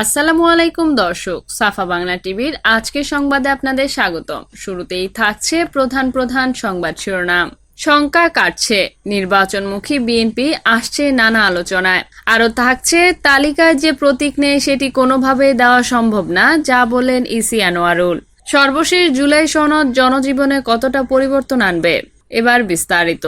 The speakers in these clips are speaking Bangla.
আসসালামু আলাইকুম দর্শক, সাফা বাংলা টিভির আজকের সংবাদে আপনাদের স্বাগতম। শুরুতেই থাকছে প্রধান প্রধান সংবাদ শিরোনাম। শঙ্কা কাটছে, নির্বাচনমুখী বিএনপি আসছে নানা আলোচনায়। আরও থাকছে, তালিকায় যে প্রতীক নেই সেটি কোনোভাবে দেওয়া সম্ভব না, যা বলেন ইসি আনোয়ারুল। সর্বশেষ জুলাই সনদ জনজীবনে কতটা পরিবর্তন আনবে, এবার বিস্তারিত।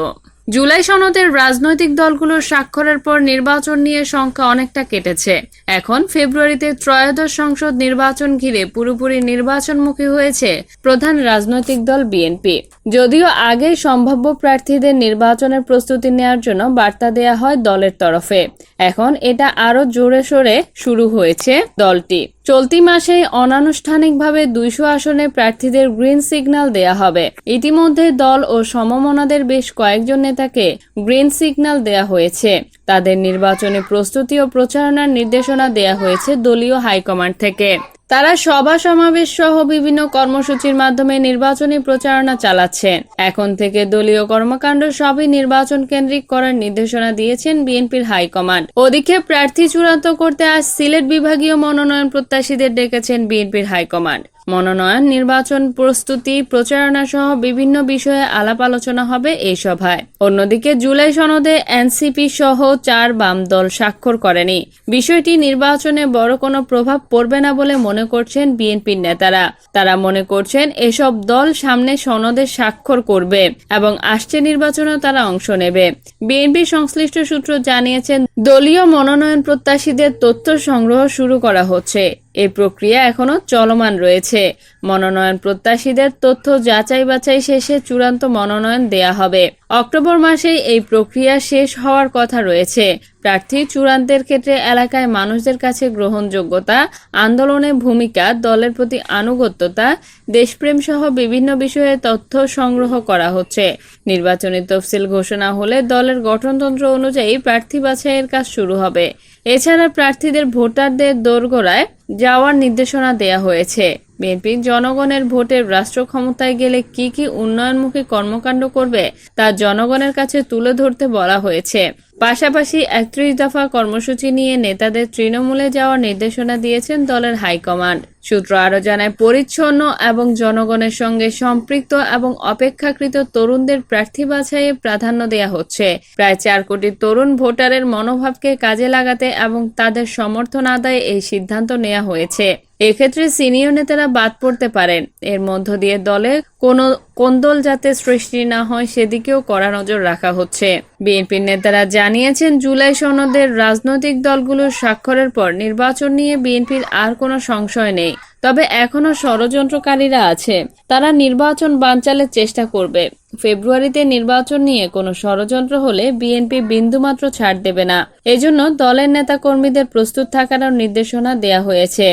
জুলাই সনদের রাজনৈতিক দলগুলোর স্বাক্ষরের পর নির্বাচন নিয়ে সংখ্যা অনেকটা কেটেছে। এখন ফেব্রুয়ারিতে ত্রয়োদশ সংসদ নির্বাচন ঘিরে পুরোপুরি নির্বাচনমুখী হয়েছে প্রধান রাজনৈতিক দল বিএনপি। যদিও আগেই সম্ভাব্য প্রার্থীদের নির্বাচনের প্রস্তুতি নেওয়ার জন্য বার্তা দেয়া হয় দলের তরফে। এখন এটা আরও জোরে সোরে শুরু হয়েছে দলটি। চলতি মাসে অনানুষ্ঠানিকভাবে দুইশো আসনে প্রার্থীদের গ্রিন সিগন্যাল দেয়া হবে। ইতিমধ্যে দল ও সমমনাদের বেশ কয়েকজন নেতাকে গ্রিন সিগন্যাল দেয়া হয়েছে। তাদের নির্বাচনী প্রস্তুতি ও প্রচারণার নির্দেশনা দেয়া হয়েছে দলীয় হাইকমান্ড থেকে। তারা সভা সমাবেশ সহ বিভিন্ন কর্মসূচির মাধ্যমে নির্বাচনী প্রচারণা চালাচ্ছেন। এখন থেকে দলীয় কর্মকাণ্ড সবই নির্বাচন কেন্দ্রিক করার নির্দেশনা দিয়েছেন বিএনপির হাইকমান্ড। ওদিকে প্রার্থী চূড়ান্ত করতে আজ সিলেট বিভাগীয় মনোনয়ন প্রত্যাশীদের ডেকেছেন বিএনপির হাইকমান্ড। মনোনয়ন, নির্বাচন প্রস্তুতি প্রচারণা সহ বিভিন্ন বিষয়ে আলাপ আলোচনা হবে এই সভায়। অন্যদিকে জুলাই সনদে এনসিপি সহ চার বাম দল স্বাক্ষর করেনি। বিষয়টি নির্বাচনে বড় কোনো প্রভাব পড়বে না বলে মনে করছেন বিএনপির নেতারা। তারা মনে করছেন এসব দল সামনে সনদে স্বাক্ষর করবে এবং আসছে নির্বাচনেও তারা অংশ নেবে। বিএনপি সংশ্লিষ্ট সূত্র জানিয়েছেন, দলীয় মনোনয়ন প্রত্যাশীদের তথ্য সংগ্রহ শুরু করা হচ্ছে। এই প্রক্রিয়া এখনও চলমান রয়েছে। মনোনয়ন প্রত্যাশীদের তথ্য যাচাই বাছাই শেষে চূড়ান্ত মনোনয়ন দেয়া হবে। অক্টোবর মাসেই এই প্রক্রিয়া শেষ হওয়ার কথা রয়েছে। প্রার্থী চূড়ান্তের ক্ষেত্রে এলাকায় মানুষদের কাছে গ্রহণযোগ্যতা, আন্দোলনে ভূমিকা, দলের প্রতি আনুগত্যতা দেশপ্রেম সহ বিভিন্ন বিষয়ে তথ্য সংগ্রহ করা হচ্ছে। নির্বাচনী তফসিল ঘোষণা হলে দলের গঠনতন্ত্র অনুযায়ী প্রার্থী বাছাইয়ের কাজ শুরু হবে। এছাড়া প্রার্থীদের ভোটারদের দোরগোড়ায় যাওয়ার নির্দেশনা দেয়া হয়েছে। বিএনপি জনগণের ভোটে রাষ্ট্র ক্ষমতায় গেলে কি কি উন্নয়নমুখী কর্মকাণ্ড করবে তা জনগণের কাছে তুলে ধরতে বলা হয়েছে। পাশাপাশি একত্রিশ দফা কর্মসূচি নিয়ে নেতাদের তৃণমূলে যাওয়ার নির্দেশনা দিয়েছেন দলের হাইকমান্ড। সূত্র আরও জানায়, পরিচ্ছন্ন এবং জনগণের সঙ্গে সম্পৃক্ত এবং অপেক্ষাকৃত তরুণদের প্রার্থী বাছাইয়ে প্রাধান্য দেওয়া হচ্ছে। প্রায় চার কোটি তরুণ ভোটারের মনোভাবকে কাজে লাগাতে এবং তাদের সমর্থন আদায়ে এই সিদ্ধান্ত নেওয়া হয়েছে। এক্ষেত্রে সিনিয়র নেতারা বাদ পড়তে পারেন। এর মধ্য দিয়ে দলে কোনো কোন্দল যাতে সৃষ্টি না হয় সেদিকেও কড়া নজর রাখা হচ্ছে। বিএনপির নেতারা জানিয়েছেন, জুলাই সনদের রাজনৈতিক দলগুলোর স্বাক্ষরের পর নির্বাচন নিয়ে বিএনপির আর কোনো সংশয় নেই। তবে এখনও ষড়যন্ত্রকারীরা আছে। তারা নির্বাচন বানচালের চেষ্টা করবে। ফেব্রুয়ারিতে নির্বাচন নিয়ে কোনো ষড়যন্ত্র হলে বিএনপি বিন্দুমাত্র ছাড় দেবে না। এজন্য দলের নেতাকর্মীদের প্রস্তুত থাকারও নির্দেশনা দেয়া হয়েছে।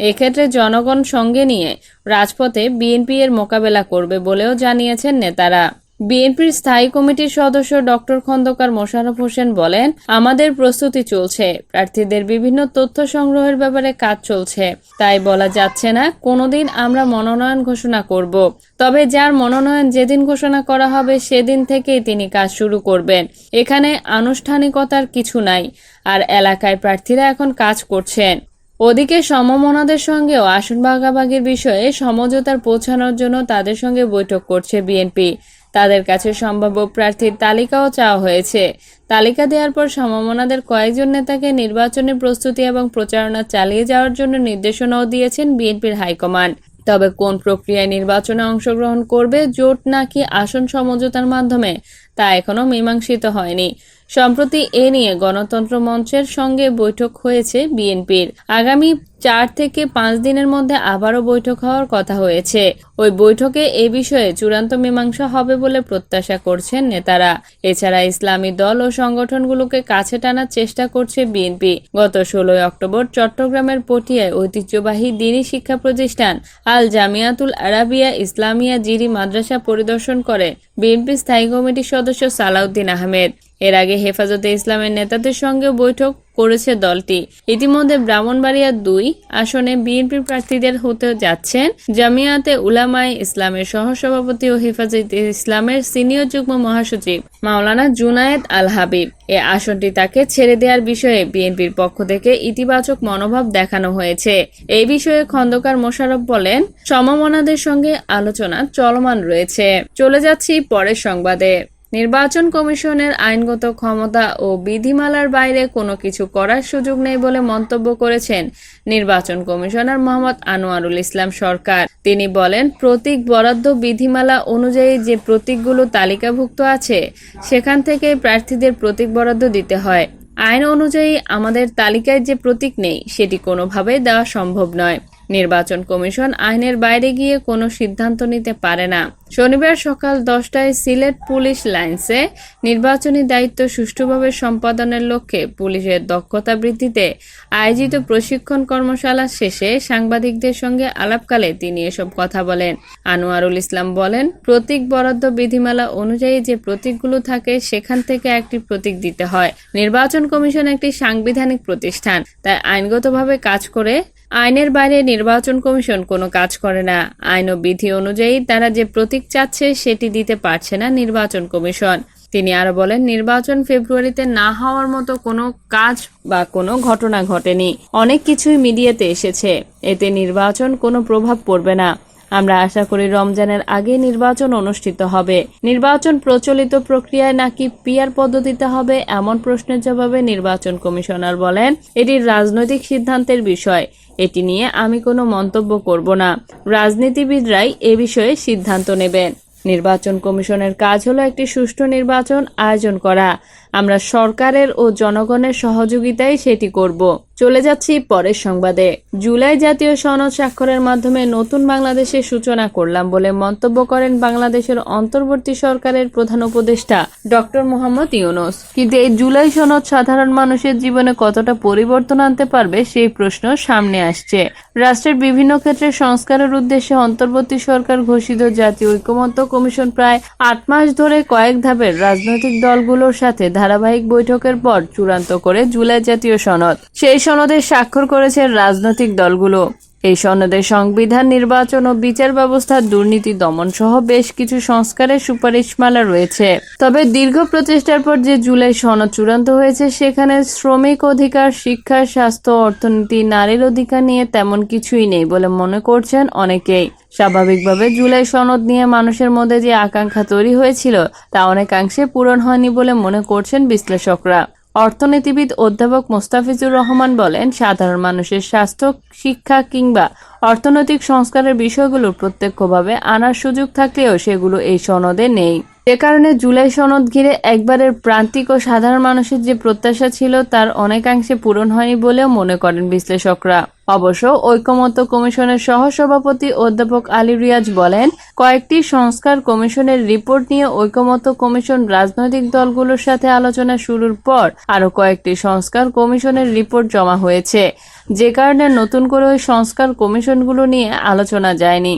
এক্ষেত্রে জনগণ সঙ্গে নিয়ে রাজপথে বিএনপি এর মোকাবেলা করবে বলেও জানিয়েছেন নেতারা। বিএনপির স্থায়ী কমিটির সদস্য ডক্টর খন্দকার মোশাররফ হোসেন বলেন, আমাদের প্রস্তুতি চলছে। প্রার্থীদের বিভিন্ন তথ্য সংগ্রহের ব্যাপারে কাজ চলছে। তাই বলা যাচ্ছে না, কোনোদিন আমরা মনোনয়ন ঘোষণা করব। তবে যার মনোনয়ন যেদিন ঘোষণা করা হবে, সেদিন থেকেই তিনি কাজ শুরু করবেন। এখানে আনুষ্ঠানিকতার কিছু নাই। আর এলাকায় প্রার্থীরা এখন কাজ করছেন। ওদিকে সমমনাদের সঙ্গেও আসন ভাগাভাগির বিষয়ে সমঝোতার পৌঁছানোর জন্য তাদের সঙ্গে বৈঠক করছে বিএনপি। তাদের কাছে সম্ভাব্য প্রার্থীর তালিকাও চাওয়া হয়েছে। তালিকা দেওয়ার পর সমমনাদের কয়েকজন নেতাকে নির্বাচনী প্রস্তুতি এবং প্রচারণা চালিয়ে যাওয়ার জন্য নির্দেশনাও দিয়েছেন বিএনপির হাইকমান্ড। তবে কোন প্রক্রিয়ায় নির্বাচনে অংশগ্রহণ করবে, জোট নাকি আসন সমঝোতার মাধ্যমে, তা এখনও মীমাংসিত হয়নি। সম্প্রতি এ নিয়ে গণতন্ত্র মঞ্চের সঙ্গে বৈঠক হয়েছে বিএনপির। আগামী চার থেকে পাঁচ দিনের মধ্যে আবারও বৈঠক হওয়ার কথা হয়েছে। ওই বৈঠকে এ বিষয়ে চূড়ান্ত মীমাংসা হবে বলে প্রত্যাশা করছেন নেতারা। এছাড়া ইসলামী দল ও সংগঠনগুলোকে কাছে টানার চেষ্টা করছে বিএনপি। গত ষোলোই অক্টোবর চট্টগ্রামের পটিয়ায় ঐতিহ্যবাহী দিনী শিক্ষা প্রতিষ্ঠান আল জামিয়াতুল আরাবিয়া ইসলামিয়া জিরি মাদ্রাসা পরিদর্শন করে বিএনপি স্থায়ী কমিটির সদস্য সালাউদ্দিন আহমেদ। এর আগে হেফাজতে ইসলামের নেতাদের সঙ্গে বৈঠক করেছে দলটি। ইতিমধ্যে ব্রাহ্মণবাড়িয়া দুই আসনে বিএনপি প্রার্থীদের হতে যাচ্ছেন জামিয়াতে উলামায়ে ইসলামের সহসভাপতি ও হেফাজতে ইসলামের সিনিয়র যুগ্ম মহাসচিব মাওলানা জুনায়েদ আল হাবিব এ আসনটি তাকে ছেড়ে দেওয়ার বিষয়ে বিএনপির পক্ষ থেকে ইতিবাচক মনোভাব দেখানো হয়েছে। এই বিষয়ে খন্দকার মোশাররফ বলেন, সমমনাদের সঙ্গে আলোচনা চলমান রয়েছে। চলে যাচ্ছি পরের সংবাদে। নির্বাচন কমিশনের আইনগত ক্ষমতা ও বিধিমালার বাইরে কোনো কিছু করার সুযোগ নেই বলে মন্তব্য করেছেন নির্বাচন কমিশনার মোহাম্মদ আনোয়ারুল ইসলাম সরকার। তিনি বলেন, প্রতীক বরাদ্দ বিধিমালা অনুযায়ী যে প্রতীকগুলো তালিকাভুক্ত আছে, সেখান থেকে প্রার্থীদের প্রতীক বরাদ্দ দিতে হয়। আইন অনুযায়ী আমাদের তালিকায় যে প্রতীক নেই, সেটি কোনোভাবেই দেওয়া সম্ভব নয়। নির্বাচন কমিশন আইনের বাইরে গিয়ে কোনো সিদ্ধান্ত নিতে পারে না। শনিবার সকাল দশটায় সিলেট পুলিশ লাইন্সে নির্বাচনী দায়িত্ব সুষ্ঠুভাবে সম্পাদনের লক্ষ্যে পুলিশের দক্ষতা বৃদ্ধিতে আয়োজিত প্রশিক্ষণ কর্মশালা শেষে সাংবাদিকদের সঙ্গে আলাপকালে তিনি এসব কথা বলেন। আনোয়ারুল ইসলাম বলেন, প্রতীক বরাদ্দ বিধিমালা অনুযায়ী যে প্রতীকগুলো থাকে সেখান থেকে একটি প্রতীক দিতে হয়। নির্বাচন কমিশন একটি সাংবিধানিক প্রতিষ্ঠান, তাই আইনগতভাবে কাজ করে আইনের বাইরে নির্বাচন কমিশন কোনো কাজ করে না। আইন ও বিধি অনুযায়ী তারা যে প্রতীক চাচ্ছে সেটি দিতে পারছে না নির্বাচন কমিশন। তিনি আরও বলেন, নির্বাচন ফেব্রুয়ারিতে না হওয়ার মতো কোনো কাজ বা কোনো ঘটনা ঘটেনি। অনেক কিছুই মিডিয়াতে এসেছে। এতে নির্বাচন কোনো প্রভাব পড়বে না। আমরা আশা করি রমজানের আগে নির্বাচন অনুষ্ঠিত হবে। নির্বাচন প্রচলিত প্রক্রিয়ায় নাকি পিয়ার পদ্ধতিতে হবে এমন প্রশ্নের জবাবে নির্বাচন কমিশনার বলেন, এটি রাজনৈতিক সিদ্ধান্তের বিষয়। এটি নিয়ে আমি কোনো মন্তব্য করব না। রাজনীতিবিদরাই এ বিষয়ে সিদ্ধান্ত নেবেন। নির্বাচন কমিশনের কাজ হলো একটি সুষ্ঠু নির্বাচন আয়োজন করা। আমরা সরকারের ও জনগণের সহযোগিতায় সেটি করব। চলে যাচ্ছি পরের সংবাদে। জুলাই জাতীয় সনদ স্বাক্ষরের মাধ্যমে নতুন বাংলাদেশের সূচনা করলাম বলে মন্তব্য করেন বাংলাদেশের অন্তর্বর্তী সরকারের প্রধান উপদেষ্টা ডক্টর মোহাম্মদ ইউনুস। কিন্তু এই জুলাই সনদ সাধারণ মানুষের জীবনে কতটা পরিবর্তন আনতে পারবে সেই প্রশ্ন সামনে আসছে। রাষ্ট্রের বিভিন্ন ক্ষেত্রে সংস্কারের উদ্দেশ্যে অন্তর্বর্তী সরকার ঘোষিত জাতীয় ঐকমত্য কমিশন প্রায় আট মাস ধরে কয়েক ধাপের রাজনৈতিক দলগুলোর সাথে ধারাবাহিক বৈঠকের পর চূড়ান্ত করে জুলাই জাতীয় সনদ। সেই সনদে স্বাক্ষর করেছে রাজনৈতিক দলগুলো। এই সনদে সংবিধান, নির্বাচন ও বিচার ব্যবস্থার দুর্নীতি দমন সহ বেশ কিছু সংস্কারের সুপারিশমালা রয়েছে। তবে দীর্ঘ প্রচেষ্টার পর যে জুলাই সনদ চূড়ান্ত হয়েছে, সেখানে শ্রমিক অধিকার, শিক্ষা, স্বাস্থ্য, অর্থনীতি, নারীর অধিকার নিয়ে তেমন কিছুই নেই বলে মনে করছেন অনেকেই। স্বাভাবিকভাবে জুলাই সনদ নিয়ে মানুষের মধ্যে যে আকাঙ্ক্ষা তৈরি হয়েছিল, তা অনেকাংশে পূরণ হয়নি বলে মনে করছেন বিশ্লেষকরা। অর্থনীতিবিদ অধ্যাপক মোস্তাফিজুর রহমান বলেন, সাধারণ মানুষের স্বাস্থ্য, শিক্ষা কিংবা অর্থনৈতিক সংস্কারের বিষয়গুলো প্রত্যক্ষভাবে আনার সুযোগ থাকলেও সেগুলো এই সনদে নেই। যে কারণে জুলাই সনদ ঘিরে একবারের প্রান্তিক ও সাধারণ মানুষের যে প্রত্যাশা ছিল, তার অনেকাংশে পূরণ হয়নি বলেও মনে করেন বিশ্লেষকরা। অবশ্য ঐকমত্য কমিশনের সহসভাপতি অধ্যাপক আলী রিয়াজ বলেন, কয়েকটি সংস্কার কমিশনের রিপোর্ট নিয়ে ঐকমত্য কমিশন রাজনৈতিক দলগুলোর সাথে আলোচনা শুরুর পর আরও কয়েকটি সংস্কার কমিশনের রিপোর্ট জমা হয়েছে। যে কারণে নতুন করে ওই সংস্কার কমিশনগুলো নিয়ে আলোচনা যায়নি।